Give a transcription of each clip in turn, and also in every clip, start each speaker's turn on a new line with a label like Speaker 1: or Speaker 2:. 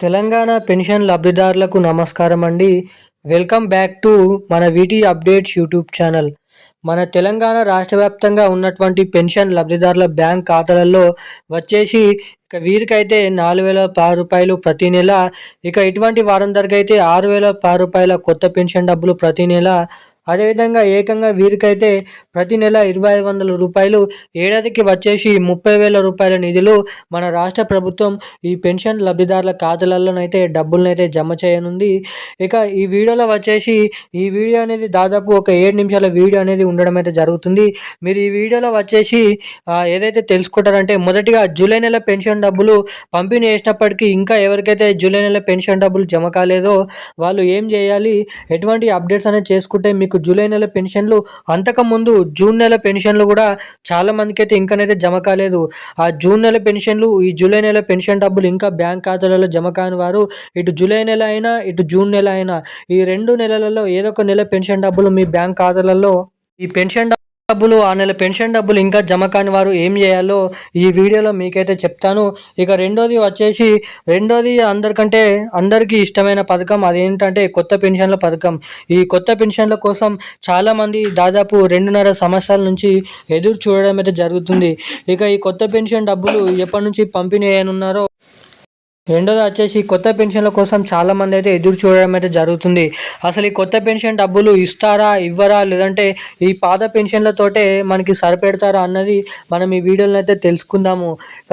Speaker 1: Telangana pension లబ్ధిదారులకు నమస్కారం అండి. వెల్కమ్ బ్యాక్ టు మన వీటి అప్డేట్స్ యూట్యూబ్ ఛానల్. మన తెలంగాణ రాష్ట్ర వ్యాప్తంగా ఉన్నటువంటి పెన్షన్ లబ్ధిదారుల బ్యాంక్ ఖాతాలలో వచ్చేసి ఇక వీరికైతే నాలుగు వేల పది రూపాయలు ప్రతి నెల. ఇక ఇటువంటి వారందరికైతే ఆరు వేల పది రూపాయల కొత్త పెన్షన్ డబ్బులు ప్రతి నెల. అదేవిధంగా ఏకంగా వీరికైతే ప్రతి నెల ఇరవై ఐదు వందల రూపాయలు ఏడాదికి వచ్చేసి ముప్పై వేల రూపాయల నిధులు మన రాష్ట్ర ప్రభుత్వం ఈ పెన్షన్ లబ్ధిదారుల ఖాతాలలోనైతే డబ్బులనైతే జమ చేయనుంది. ఇక ఈ వీడియోలో వచ్చేసి ఈ వీడియో అనేది దాదాపు ఒక ఏడు నిమిషాల వీడియో అనేది ఉండడం అయితే జరుగుతుంది. మీరు ఈ వీడియోలో వచ్చేసి ఏదైతే తెలుసుకుంటారంటే మొదటిగా జూలై నెల పెన్షన్ డబ్బులు పంపిణీ చేసినప్పటికీ ఇంకా ఎవరికైతే జూలై నెల పెన్షన్ డబ్బులు జమ కాలేదో వాళ్ళు ఏం చేయాలి? ఎటువంటి అప్డేట్స్ అనేది చేసుకుంటే మీకు జూలై నెల పెన్షన్లు అంతకుముందు జూన్ నెల పెన్షన్లు కూడా చాలా మందికి అయితే ఇంకనైతే జమ కాలేదు. ఆ జూన్ నెల పెన్షన్లు ఈ జూలై నెల పెన్షన్ డబ్బులు ఇంకా బ్యాంక్ ఖాతాలలో జమ కాని వారు ఇటు జూలై నెల అయినా ఇటు జూన్ నెల అయినా ఈ రెండు నెలలలో ఏదో ఒక నెల పెన్షన్ డబ్బులు మీ బ్యాంక్ ఖాతాలలో ఈ పెన్షన్ డబ్బులు ఆ నెల పెన్షన్ డబ్బులు ఇంకా జమ కాని వారు ఏం చేయాలో ఈ వీడియోలో మీకైతే చెప్తాను. ఇక రెండోది వచ్చేసి రెండోది అందరికంటే అందరికీ ఇష్టమైన పథకం అదేంటంటే కొత్త పెన్షన్ల పథకం. ఈ కొత్త పెన్షన్ల కోసం చాలామంది దాదాపు రెండున్నర సంవత్సరాల నుంచి ఎదురు చూడడం అయితే జరుగుతుంది. ఇక ఈ కొత్త పెన్షన్ డబ్బులు ఎప్పటి నుంచి పంపిణీ అయ్యనున్నారో రెండోది వచ్చేసి కొత్త పెన్షన్ల కోసం చాలామంది అయితే ఎదురు చూడడం అయితే జరుగుతుంది. అసలు ఈ కొత్త పెన్షన్ డబ్బులు ఇస్తారా ఇవ్వరా లేదంటే ఈ పాత పెన్షన్లతోటే మనకి సరిపెడతారా అన్నది మనం ఈ వీడియోలో అయితే తెలుసుకుందాము.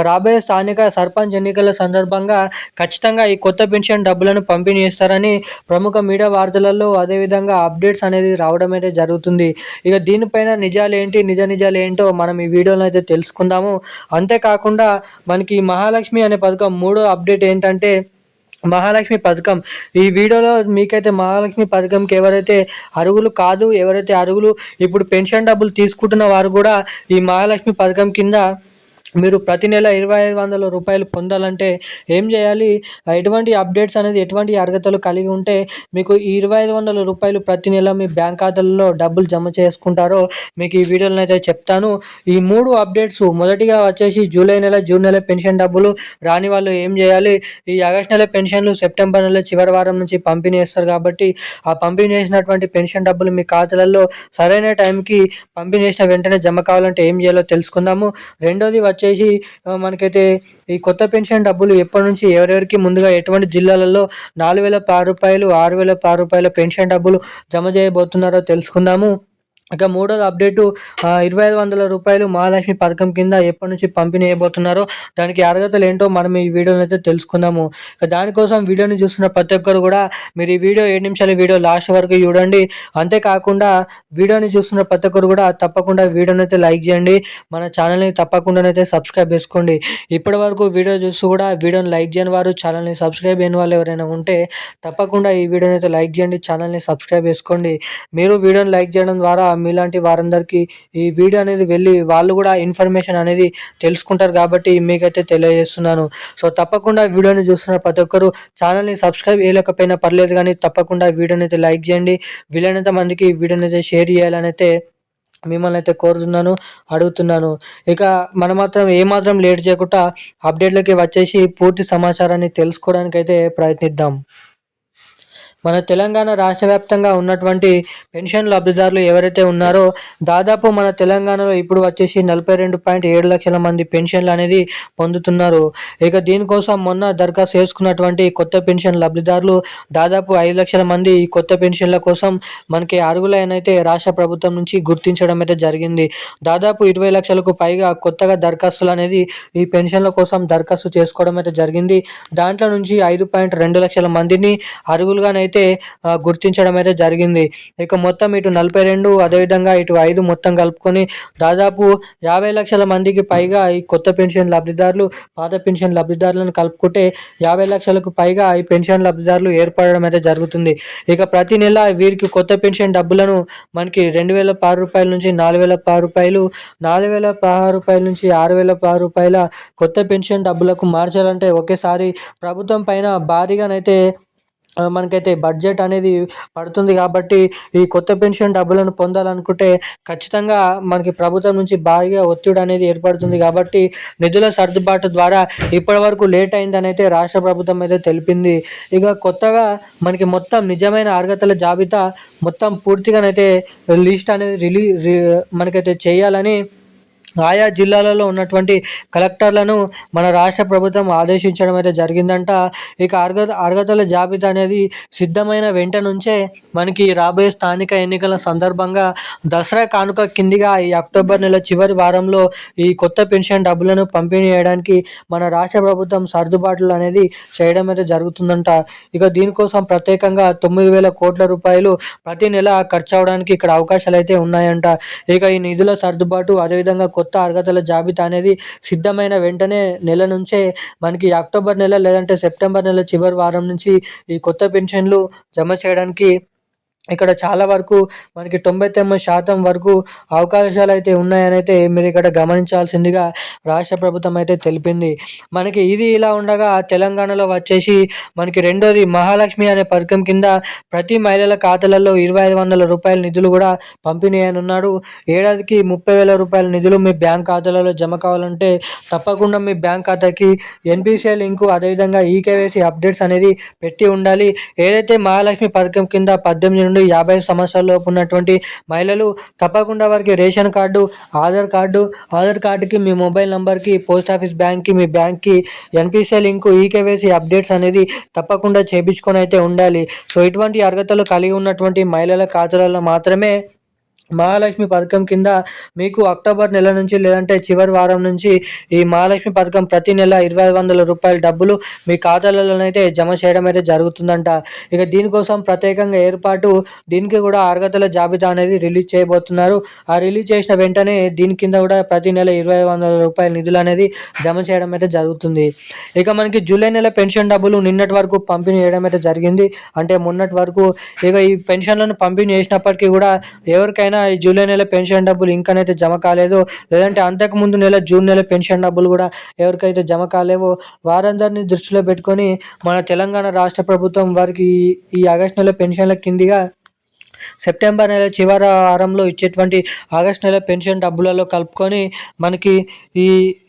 Speaker 1: రాబోయే స్థానిక సర్పంచ్ ఎన్నికల సందర్భంగా ఖచ్చితంగా ఈ కొత్త పెన్షన్ డబ్బులను పంపిణీ చేస్తారని ప్రముఖ మీడియా వార్తలలో అదేవిధంగా అప్డేట్స్ అనేది రావడం అయితే జరుగుతుంది. ఇక దీనిపైన నిజాలు ఏంటి నిజ నిజాలు ఏంటో మనం ఈ వీడియోలో అయితే తెలుసుకుందాము. అంతేకాకుండా మనకి మహాలక్ష్మి అనే పథకం మూడో అప్డేట్ ఏంటంటే మహాలక్ష్మి పథకం. ఈ వీడియోలో మీకైతే మహాలక్ష్మి పథకంకి ఎవరైతే అరుగులు కాదు ఎవరైతే అరుగులు ఇప్పుడు పెన్షన్ డబ్బులు తీసుకుంటున్న వారు కూడా ఈ మహాలక్ష్మి పథకం కింద మీరు ప్రతి నెల ఇరవై ఐదు వందల రూపాయలు పొందాలంటే ఏం చేయాలి? ఎటువంటి అప్డేట్స్ అనేది ఎటువంటి అర్హతలు కలిగి ఉంటే మీకు ఈ ఇరవై ఐదు వందల రూపాయలు ప్రతి నెల మీ బ్యాంక్ ఖాతాలలో డబ్బులు జమ చేసుకుంటారో మీకు ఈ వీడియోలను అయితే చెప్తాను. ఈ మూడు అప్డేట్స్ మొదటిగా వచ్చేసి జూలై నెల జూన్ నెల పెన్షన్ డబ్బులు రాని వాళ్ళు ఏం చేయాలి? ఈ ఆగస్ట్ నెల పెన్షన్లు సెప్టెంబర్ నెల చివరి వారం నుంచి పంపిణీ చేస్తారు కాబట్టి ఆ పంపిణీ చేసినటువంటి పెన్షన్ డబ్బులు మీ ఖాతాలలో సరైన టైంకి పంపిణీ చేసిన వెంటనే జమ కావాలంటే ఏం చేయాలో తెలుసుకుందాము. రెండోది వచ్చేసి మనకైతే ఈ కొత్త పెన్షన్ డబ్బులు ఎప్పటి నుంచి ఎవరెవరికి ముందుగా ఎటువంటి జిల్లాలలో నాలుగు వేల రూపాయలు ఆరు వేల రూపాయల పెన్షన్ డబ్బులు జమ చేయబోతున్నారో తెలుసుకుందాము. ఇక మూడోది అప్డేటు ఇరవై ఐదు వందల రూపాయలు మహాలక్ష్మి పథకం కింద ఎప్పటి నుంచి పంపిణీ అయిపోతున్నారో దానికి అర్హతలు ఏంటో మనం ఈ వీడియోని అయితే తెలుసుకుందాము. ఇక దానికోసం వీడియోని చూస్తున్న ప్రతి ఒక్కరు కూడా మీరు ఈ వీడియో ఏడు నిమిషాల వీడియో లాస్ట్ వరకు చూడండి. అంతేకాకుండా వీడియోని చూస్తున్న ప్రతి ఒక్కరు కూడా తప్పకుండా వీడియోని అయితే లైక్ చేయండి. మన ఛానల్ని తప్పకుండానైతే సబ్స్క్రైబ్ చేసుకోండి. ఇప్పటి వరకు వీడియో చూస్తూ కూడా వీడియోని లైక్ చేయని వారు ఛానల్ని సబ్స్క్రైబ్ అయిన వాళ్ళు ఎవరైనా ఉంటే తప్పకుండా ఈ వీడియోని అయితే లైక్ చేయండి ఛానల్ని సబ్స్క్రైబ్ చేసుకోండి. మీరు వీడియోని లైక్ చేయడం ద్వారా మీలాంటి వారందరికీ ఈ వీడియో అనేది వెళ్ళి వాళ్ళు కూడా ఇన్ఫర్మేషన్ అనేది తెలుసుకుంటారు కాబట్టి మీకైతే తెలియజేస్తున్నాను. సో తప్పకుండా వీడియోని చూస్తున్న ప్రతి ఒక్కరు ఛానల్ని సబ్స్క్రైబ్ చేయలేకపోయినా పర్లేదు కానీ తప్పకుండా వీడియోని అయితే లైక్ చేయండి. వీలైనంత మందికి వీడియోని అయితే షేర్ చేయాలని అయితే మిమ్మల్ని అయితే కోరుతున్నాను అడుగుతున్నాను. ఇక మనం మాత్రం ఏమాత్రం లేట్ చేయకుండా అప్డేట్లకి వచ్చేసి పూర్తి సమాచారాన్ని తెలుసుకోవడానికి అయితే ప్రయత్నిద్దాం. మన తెలంగాణ రాష్ట్ర వ్యాప్తంగా ఉన్నటువంటి పెన్షన్ లబ్ధిదారులు ఎవరైతే ఉన్నారో దాదాపు మన తెలంగాణలో ఇప్పుడు వచ్చేసి నలభై రెండు పాయింట్ ఏడు లక్షల మంది పెన్షన్లు అనేది పొందుతున్నారు. ఇక దీనికోసం మొన్న దరఖాస్తు చేసుకున్నటువంటి కొత్త పెన్షన్ లబ్ధిదారులు దాదాపు ఐదు లక్షల మంది ఈ కొత్త పెన్షన్ల కోసం మనకి అర్హులైనైతే రాష్ట్ర ప్రభుత్వం నుంచి గుర్తించడం అయితే జరిగింది. దాదాపు ఇరవై లక్షలకు పైగా కొత్తగా దరఖాస్తులు అనేది ఈ పెన్షన్ల కోసం దరఖాస్తు చేసుకోవడం అయితే జరిగింది. దాంట్లో నుంచి ఐదు పాయింట్ రెండు లక్షల మందిని అరుగులుగానైతే అయితే గుర్తించడం అయితే జరిగింది. ఇక మొత్తం ఇటు నలభై రెండు అదేవిధంగా ఇటు ఐదు మొత్తం కలుపుకొని దాదాపు యాభై లక్షల మందికి పైగా ఈ కొత్త పెన్షన్ లబ్ధిదారులు పాత పెన్షన్ లబ్ధిదారులను కలుపుకుంటే యాభై లక్షలకు పైగా ఈ పెన్షన్ లబ్ధిదారులు ఏర్పడడం అయితే జరుగుతుంది. ఇక ప్రతి నెల వీరికి కొత్త పెన్షన్ డబ్బులను మనకి రెండు వేల పది రూపాయల నుంచి నాలుగు వేల పది రూపాయలు నాలుగు వేల పదహారు రూపాయల నుంచి ఆరు వేల పది రూపాయల కొత్త పెన్షన్ డబ్బులకు మార్చాలంటే ఒకేసారి ప్రభుత్వం పైన భారీగానైతే మనకైతే బడ్జెట్ అనేది పడుతుంది కాబట్టి ఈ కొత్త పెన్షన్ డబ్బులను పొందాలనుకుంటే ఖచ్చితంగా మనకి ప్రభుత్వం నుంచి భారీగా ఒత్తిడి అనేది ఏర్పడుతుంది కాబట్టి నిధుల సర్దుబాటు ద్వారా ఇప్పటి వరకు లేట్ అయిందని అయితే రాష్ట్ర ప్రభుత్వం అయితే తెలిపింది. ఇక కొత్తగా మనకి మొత్తం నిజమైన అర్హతల జాబితా మొత్తం పూర్తిగానైతే లిస్ట్ అనేది రిలీ మనకైతే చేయాలని ఆయా జిల్లాలలో ఉన్నటువంటి కలెక్టర్లను మన రాష్ట్ర ప్రభుత్వం ఆదేశించడం అయితే జరిగిందంట. ఇక అర్హత అర్హతల జాబితా అనేది సిద్ధమైన వెంట నుంచే మనకి రాబోయే స్థానిక ఎన్నికల సందర్భంగా దసరా కానుక కిందిగా ఈ అక్టోబర్ నెల చివరి వారంలో ఈ కొత్త పెన్షన్ డబ్బులను పంపిణీ చేయడానికి మన రాష్ట్ర ప్రభుత్వం సర్దుబాట్లు అనేది చేయడం అయితే జరుగుతుందంట. ఇక దీనికోసం ప్రత్యేకంగా తొమ్మిది వేల కోట్ల రూపాయలు ప్రతి నెల ఖర్చు అవడానికి ఇక్కడ అవకాశాలు అయితే ఉన్నాయంట. ఇక ఈ నిధుల సర్దుబాటు అదేవిధంగా కొత్త కొత్త అర్హతల జాబితా అనేది సిద్ధమైన వెంటనే నెల నుంచే మనకి అక్టోబర్ నెల లేదంటే సెప్టెంబర్ నెల చివరి వారం నుంచి ఈ కొత్త పెన్షన్లు జమ చేయడానికి ఇక్కడ చాలా వరకు మనకి తొంభై తొమ్మిది శాతం వరకు అవకాశాలు అయితే ఉన్నాయని అయితే మీరు ఇక్కడ గమనించాల్సిందిగా రాష్ట్ర ప్రభుత్వం అయితే తెలిపింది. మనకి ఇది ఇలా ఉండగా తెలంగాణలో వచ్చేసి మనకి రెండోది మహాలక్ష్మి అనే పథకం కింద ప్రతి మహిళల ఖాతాలలో ఇరవై ఐదు వందల రూపాయల నిధులు కూడా పంపిణీ అని ఉన్నాడు. ఏడాదికి ముప్పై వేల రూపాయల నిధులు మీ బ్యాంక్ ఖాతాలలో జమ కావాలంటే తప్పకుండా మీ బ్యాంక్ ఖాతాకి ఎన్పిసిఐ లింకు అదేవిధంగా ఈకేవైసీ అప్డేట్స్ అనేది పెట్టి ఉండాలి. ఏదైతే మహాలక్ష్మి పథకం కింద పద్దెనిమిది నుండి యాభై సంవత్సరాలలోపు ఉన్నటువంటి మహిళలు తప్పకుండా వారికి ration card Aadhaar card Aadhaar కార్డుకి మీ మొబైల్ నెంబర్కి పోస్ట్ ఆఫీస్ బ్యాంక్కి మీ బ్యాంక్కి ఎన్పిసిఐ లింకు ఈకేవైసీ అప్డేట్స్ అనేది తప్పకుండా చేయించుకొని అయితే ఉండాలి. సో ఇటువంటి అర్హతలు కలిగి ఉన్నటువంటి మహిళల ఖాతాలలో మాత్రమే మహాలక్ష్మి పథకం కింద మీకు అక్టోబర్ నెల నుంచి లేదంటే చివరి వారం నుంచి ఈ మహాలక్ష్మి పథకం ప్రతి నెల ఇరవై వందల రూపాయల డబ్బులు మీ ఖాతాలలోనైతే జమ చేయడం అయితే జరుగుతుందంట. ఇక దీనికోసం ప్రత్యేకంగా ఏర్పాటు దీనికి కూడా అర్హతల జాబితా అనేది రిలీజ్ చేయబోతున్నారు. ఆ రిలీజ్ చేసిన వెంటనే దీని కింద కూడా ప్రతి నెల ఇరవై వందల రూపాయల నిధులు అనేది జమ చేయడం అయితే జరుగుతుంది. ఇక మనకి జూలై నెల పెన్షన్ డబ్బులు నిన్నటి వరకు పంపిణీ చేయడం అయితే జరిగింది. అంటే మొన్నటి వరకు ఇక ఈ పెన్షన్లను పంపిణీ చేసినప్పటికీ కూడా ఎవరికైనా ఈ జూలై నెల పెన్షన్ డబ్బులు ఇంకనైతే జమ కాలేదు. లేదంటే అంతకు ముందు నెల జూన్ నెల పెన్షన్ డబ్బులు కూడా ఎవరికైతే జమ కాలేవో వారందరినీ దృష్టిలో పెట్టుకొని మన తెలంగాణ రాష్ట్ర ప్రభుత్వం వారికి ఈ- ఈ ఆగస్టు నెల పెన్షన్ల కిందిగా సెప్టెంబర్ నెల చివరి వారంలో ఇచ్చేటువంటి ఆగస్ట్ నెల పెన్షన్ డబ్బులలో కలుపుకొని మనకి ఈ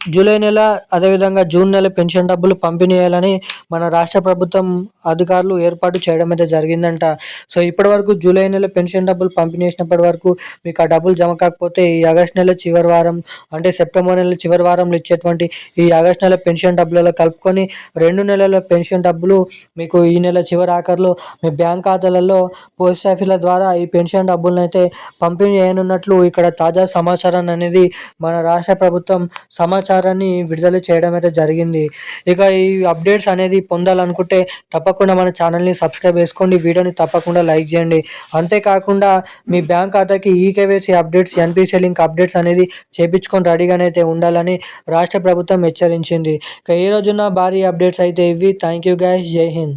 Speaker 1: జూలై నెల అదేవిధంగా జూన్ నెల పెన్షన్ డబ్బులు పంపిణీ చేయాలని మన రాష్ట్ర ప్రభుత్వం అధికారులు ఏర్పాటు చేయడం అయితే జరిగిందంట. సో ఇప్పటి వరకు జూలై నెల పెన్షన్ డబ్బులు పంపిణీ చేసినప్పటి వరకు మీకు ఆ డబ్బులు జమ కాకపోతే ఈ ఆగస్ట్ నెల చివరి వారం అంటే సెప్టెంబర్ నెల చివరి వారంలో ఇచ్చేటువంటి ఈ ఆగస్ట్ నెల పెన్షన్ డబ్బులలో కలుపుకొని రెండు నెలల పెన్షన్ డబ్బులు మీకు ఈ నెల చివరి ఆఖరిలో మీ బ్యాంక్ ఖాతాలలో పోస్ట్ ఆఫీసుల ద్వారా ఈ పెన్షన్ డబ్బులను అయితే పంపిణీ చేయనున్నట్లు ఇక్కడ తాజా సమాచారాన్ని అనేది మన రాష్ట్ర ప్రభుత్వం సమాచారాన్ని విడుదల చేయడం అయితే జరిగింది. ఇక ఈ అప్డేట్స్ అనేది పొందాలనుకుంటే తప్పకుండా మన ఛానల్ని సబ్స్క్రైబ్ చేసుకోండి. వీడియోని తప్పకుండా లైక్ చేయండి. అంతేకాకుండా మీ బ్యాంక్ ఖాతాకి eKYC updates NPC link updates అనేది చేపించుకొని రెడీగానే అయితే ఉండాలని రాష్ట్ర ప్రభుత్వం హెచ్చరించింది. ఇక ఈ రోజున భారీ అప్డేట్స్ అయితే ఇవి. థ్యాంక్ యూ గైస్ జై హింద్.